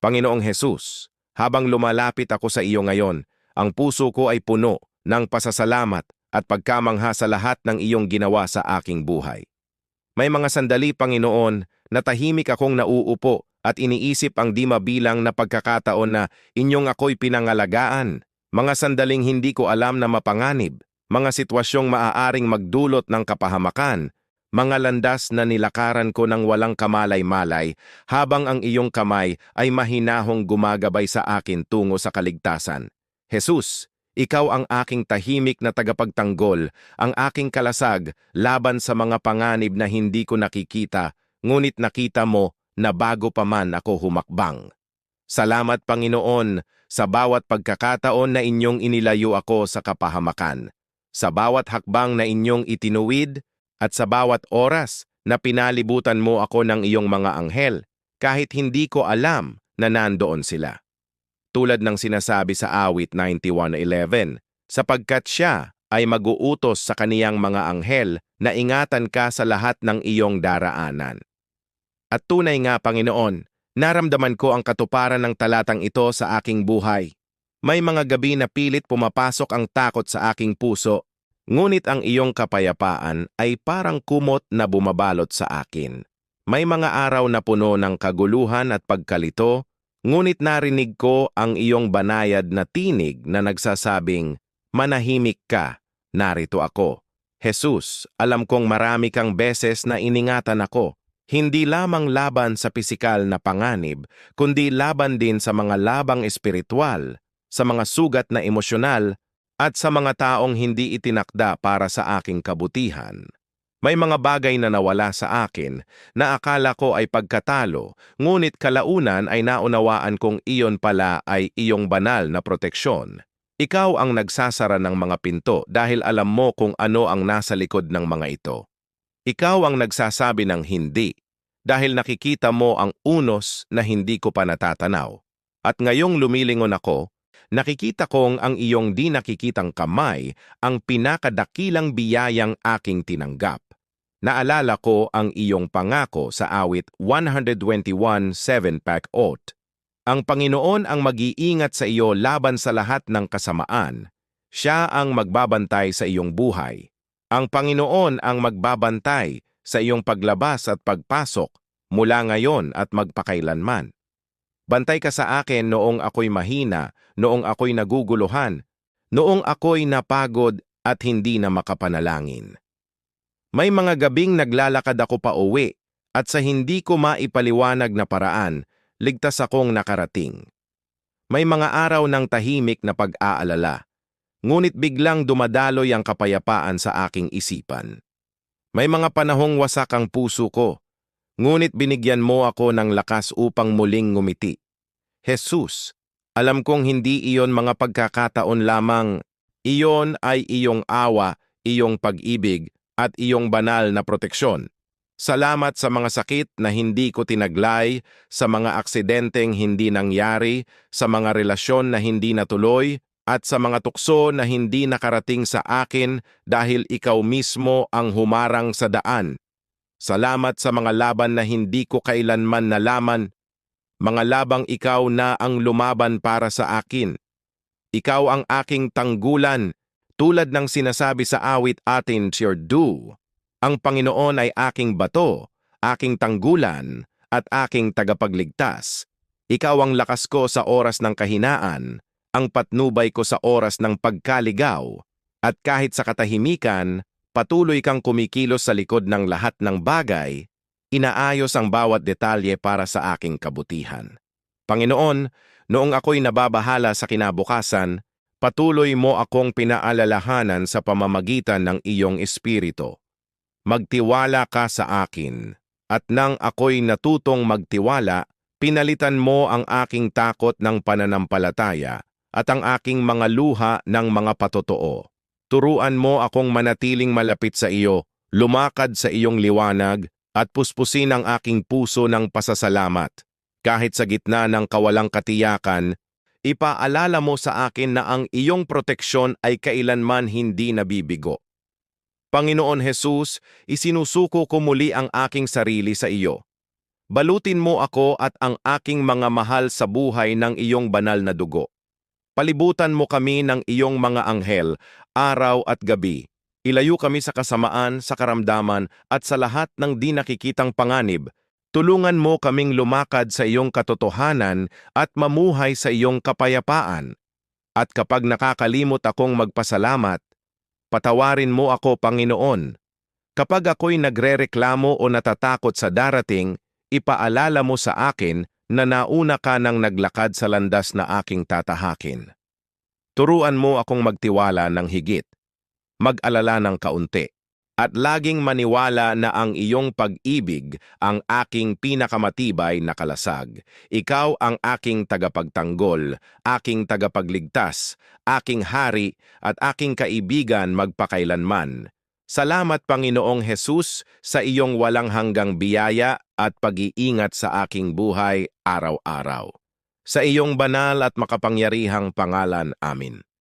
Panginoong Hesus, habang lumalapit ako sa iyo ngayon, ang puso ko ay puno ng pasasalamat at pagkamangha sa lahat ng iyong ginawa sa aking buhay. May mga sandali, Panginoon, na tahimik akong nauupo at iniisip ang di mabilang na pagkakataon na inyong ako'y pinangalagaan. Mga sandaling hindi ko alam na mapanganib, mga sitwasyong maaaring magdulot ng kapahamakan, mga landas na nilakaran ko ng walang kamalay-malay habang ang iyong kamay ay mahinahong gumagabay sa akin tungo sa kaligtasan. Jesus, ikaw ang aking tahimik na tagapagtanggol, ang aking kalasag laban sa mga panganib na hindi ko nakikita, ngunit nakita mo na bago pa man ako humakbang. Salamat Panginoon sa bawat pagkakataon na inyong inilayo ako sa kapahamakan, sa bawat hakbang na inyong itinuwid, at sa bawat oras na pinalibutan mo ako ng iyong mga anghel, kahit hindi ko alam na nandoon sila. Tulad ng sinasabi sa awit 91.11, sapagkat siya ay maguutos sa kaniyang mga anghel na ingatan ka sa lahat ng iyong daraanan. At tunay nga, Panginoon, naramdaman ko ang katuparan ng talatang ito sa aking buhay. May mga gabi na pilit pumapasok ang takot sa aking puso Ngunit ang iyong kapayapaan ay parang kumot na bumabalot sa akin. May mga araw na puno ng kaguluhan at pagkalito, ngunit narinig ko ang iyong banayad na tinig na nagsasabing, Manahimik ka, narito ako. Jesus, alam kong marami kang beses na iningatan ako, hindi lamang laban sa pisikal na panganib, kundi laban din sa mga labang espiritual, sa mga sugat na emosyonal at sa mga taong hindi itinakda para sa aking kabutihan. May mga bagay na nawala sa akin na akala ko ay pagkatalo, ngunit kalaunan ay naunawaan kong iyon pala ay iyong banal na proteksyon. Ikaw ang nagsasara ng mga pinto dahil alam mo kung ano ang nasa likod ng mga ito. Ikaw ang nagsasabi ng hindi dahil nakikita mo ang unos na hindi ko pa natatanaw. At ngayong lumilingon ako, nakikita kong ang iyong di nakikitang kamay ang pinakadakilang biyayang aking tinanggap. Naalala ko ang iyong pangako sa awit 121.7 pack Ot. Ang Panginoon ang mag-iingat sa iyo laban sa lahat ng kasamaan. Siya ang magbabantay sa iyong buhay. Ang Panginoon ang magbabantay sa iyong paglabas at pagpasok mula ngayon at magpakailanman. Bantay ka sa akin noong ako'y mahina, noong ako'y naguguluhan, noong ako'y napagod at hindi na makapanalangin. May mga gabing naglalakad ako pa uwi at sa hindi ko maipaliwanag na paraan, ligtas akong nakarating. May mga araw ng tahimik na pag-aalala, ngunit biglang dumadaloy ang kapayapaan sa aking isipan. May mga panahong wasak ang puso ko, ngunit binigyan mo ako ng lakas upang muling ngumiti. Jesus, alam kong hindi iyon mga pagkakataon lamang, iyon ay iyong awa, iyong pag-ibig, at iyong banal na proteksyon. Salamat sa mga sakit na hindi ko tinaglay, sa mga aksidenteng hindi nangyari, sa mga relasyon na hindi natuloy, at sa mga tukso na hindi nakarating sa akin dahil ikaw mismo ang humarang sa daan. Salamat sa mga laban na hindi ko kailanman nalaman, mga labang ikaw na ang lumaban para sa akin. Ikaw ang aking tanggulan, tulad ng sinasabi sa awit atin, Sir Du. Ang Panginoon ay aking bato, aking tanggulan, at aking tagapagligtas. Ikaw ang lakas ko sa oras ng kahinaan, ang patnubay ko sa oras ng pagkaligaw, at kahit sa katahimikan, patuloy kang kumikilos sa likod ng lahat ng bagay, inaayos ang bawat detalye para sa aking kabutihan. Panginoon, noong ako'y nababahala sa kinabukasan, patuloy mo akong pinaalalahanan sa pamamagitan ng iyong espiritu. Magtiwala ka sa akin, at nang ako'y natutong magtiwala, pinalitan mo ang aking takot ng pananampalataya at ang aking mga luha ng mga patotoo. Turuan mo akong manatiling malapit sa iyo, lumakad sa iyong liwanag, at puspusin ang aking puso ng pasasalamat. Kahit sa gitna ng kawalang katiyakan, ipaalala mo sa akin na ang iyong proteksyon ay kailanman hindi nabibigo. Panginoon Jesus, isinusuko ko muli ang aking sarili sa iyo. Balutin mo ako at ang aking mga mahal sa buhay ng iyong banal na dugo. Palibutan mo kami ng iyong mga anghel, araw at gabi. Ilayo kami sa kasamaan, sa karamdaman, at sa lahat ng di nakikitang panganib. Tulungan mo kaming lumakad sa iyong katotohanan at mamuhay sa iyong kapayapaan. At kapag nakakalimot akong magpasalamat, patawarin mo ako, Panginoon. Kapag ako'y nagrereklamo o natatakot sa darating, ipaalala mo sa akin na nauna ka nang naglakad sa landas na aking tatahakin. Turuan mo akong magtiwala ng higit, mag-alala ng kaunti, at laging maniwala na ang iyong pag-ibig ang aking pinakamatibay na kalasag. Ikaw ang aking tagapagtanggol, aking tagapagligtas, aking hari at aking kaibigan magpakailanman. Salamat Panginoong Hesus sa iyong walang hanggang biyaya at pag-iingat sa aking buhay araw-araw. Sa iyong banal at makapangyarihang pangalan, amin.